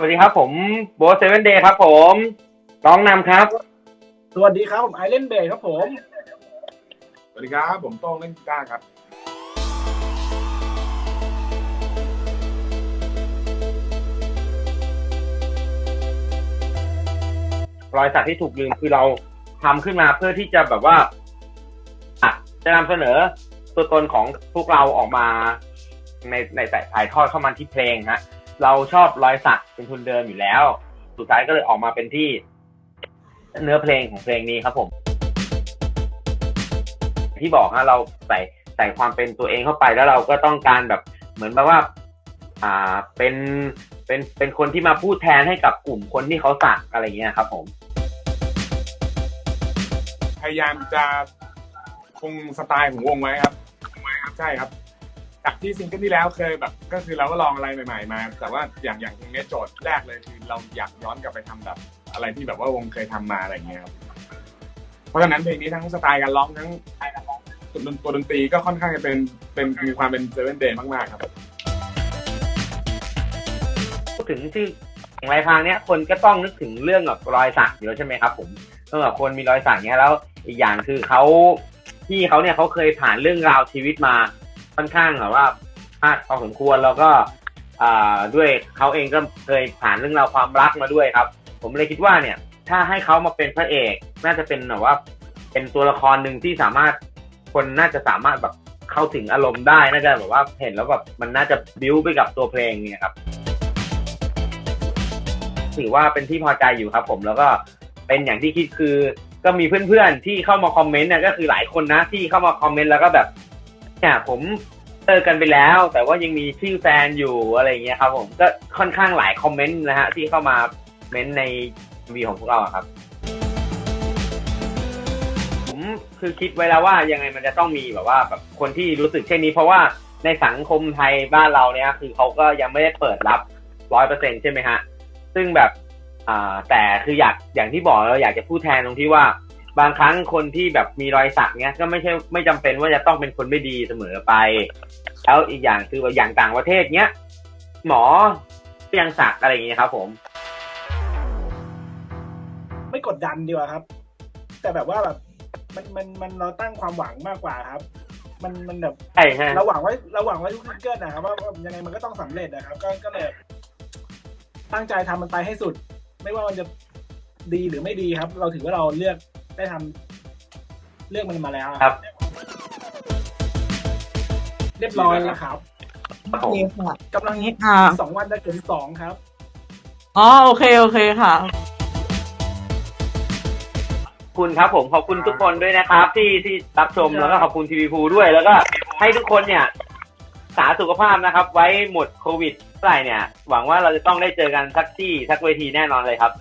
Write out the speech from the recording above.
สวัสดีครับผมโบเซเว่นเดย์ครับผมน้องนำครับ สวัสดีครับผมไอเลนเบย์ครับผม สวัสดีครับ ผมโต้งเล่นกีตาร์ครับ รอยสักที่ถูกลืมคือเราทำขึ้นมาเพื่อที่จะแบบว่าอะจะนำเสนอตัวตนของพวกเราออกมาในในแต่ถ่ายทอดเข้ามาที่เพลงฮะ เราชอบรอยสักเป็นทุนเดิมอยู่แล้ว สุดท้ายก็เลยออกมาเป็นที่เนื้อเพลงของเพลงนี้ครับผม ที่บอกฮะเราใส่ใส่ความเป็นตัวเองเข้าไปแล้วเราก็ต้องการแบบเหมือนแบบว่า อ่าเป็นเป็นเป็นคนที่มาพูดแทนให้กับกลุ่มคนที่เขาสักอะไรเงี้ยครับ ผม พยายามจะคงสไตล์ของวงไว้ครับ ใช่ครับ จากที่ซิงเกิลที่แล้วเคยแบบก็คือเราก็ลองอะไรใหม่ๆมา แต่ว่าอย่างอย่างเพลงนี้โจทย์แรกเลยคือเราอยากย้อนกลับไปทำแบบ อะไรที่แบบว่าวงเคยทำมาอะไรเงี้ยครับเพราะฉะนั้นเพลงนี้ทั้งสไตล์การร้องทั้งตัวดนตรีก็ค่อนข้างจะเป็นเป็นมีความเป็นเซเว่นเดย์มากๆครับพูดถึงชื่ออย่างไรพรางเนี้ยคนก็ต้องนึกถึงเรื่องแบบรอยสักอยู่แล้วใช่ไหมครับ ผมเมื่อแบบคนมีรอยสักเนี้ยแล้วอีกอย่างคือเขาพี่เขาเนี่ยเขาเคยผ่านเรื่องราวชีวิตมา ค่อนข้างแบบว่าพลาดพอสมควรแล้วก็ด้วยเขาเองก็เคยผ่านเรื่องราวความรักมาด้วยครับ ผมเลยคิดว่าเนี่ย ถ้าให้เขามาเป็นพระเอก น่าจะเป็นแบบว่า เป็นตัวละครหนึ่งที่สามารถคนน่าจะสามารถแบบเข้าถึงอารมณ์ได้น่าจะแบบว่าเห็นแล้วแบบมันน่าจะบิ้วไปกับตัวเพลงเนี่ยครับถือว่าเป็นที่พอใจอยู่ครับ ผมแล้วก็เป็นอย่างที่คิดคือ ก็มีเพื่อนๆที่เข้ามาคอมเมนต์เนี่ยก็คือหลายคนนะที่เข้ามาคอมเมนต์แล้วก็แบบ เนี่ยผมเจอกันไปแล้ว แต่ว่ายังมีชื่อแฟนอยู่อะไรอย่างเงี้ยครับ ผมก็ค่อนข้างหลายคอมเมนต์นะฮะที่เข้ามาเม้นต์ในวีของพวกเราอะครับ ผมคือคิดไว้แล้วว่ายังไงมันจะต้องมีแบบว่าแบบคนที่รู้สึกเช่นนี้ เพราะว่าในสังคมไทยบ้านเราเนี่ยคือเขาก็ยังไม่ได้เปิดรับร้อยเปอร์เซ็นใช่ไหมฮะ ซึ่งแบบอ่าแต่คืออยากอย่างที่บอกเราอยากจะพูดแทนตรงที่ว่า บางครั้งคนที่แบบมีรอยสักเนี้ยก็ไม่ใช่ไม่จำเป็นว่าจะต้องเป็นคนไม่ดีเสมอไป แล้วอีกอย่างคือว่าอย่างต่างประเทศเนี้ยหมอก็ยังสักอะไรอย่างเงี้ยครับ ผม ไม่กดดันดีกว่าครับ แต่แบบว่าแบบมันมันมันเราตั้งความหวังมากกว่าครับ มันมันแบบใช่ใช่เราหวังไว้เราหวังไว้ทุกซิงเกิลนะครับว่าว่ายังไงมันก็ต้องสำเร็จนะครับ ก็ก็เลยตั้งใจทำมันไปให้สุด ไม่ว่ามันจะดีหรือไม่ดีครับ เราถือว่าเราเลือก ได้ทำเลือกมันมาแล้วครับ เรียบร้อยแล้วครับครับผมโอเคค่ะกำลังนี่ค่ะสองวันจะถึงสองครับอ๋อโอเคโอเคค่ะขอบคุณครับผมขอบคุณทุกคนด้วยนะครับ ที่ที่รับชมแล้วก็ขอบคุณทีวีพูด้วยแล้วก็ให้ทุกคนเนี่ย สาสุขภาพนะครับ ไว้หมดโควิดเมื่อไหร่เนี่ย หวังว่าเราจะต้องได้เจอกันสักที่สักเวทีแน่นอนเลยครับ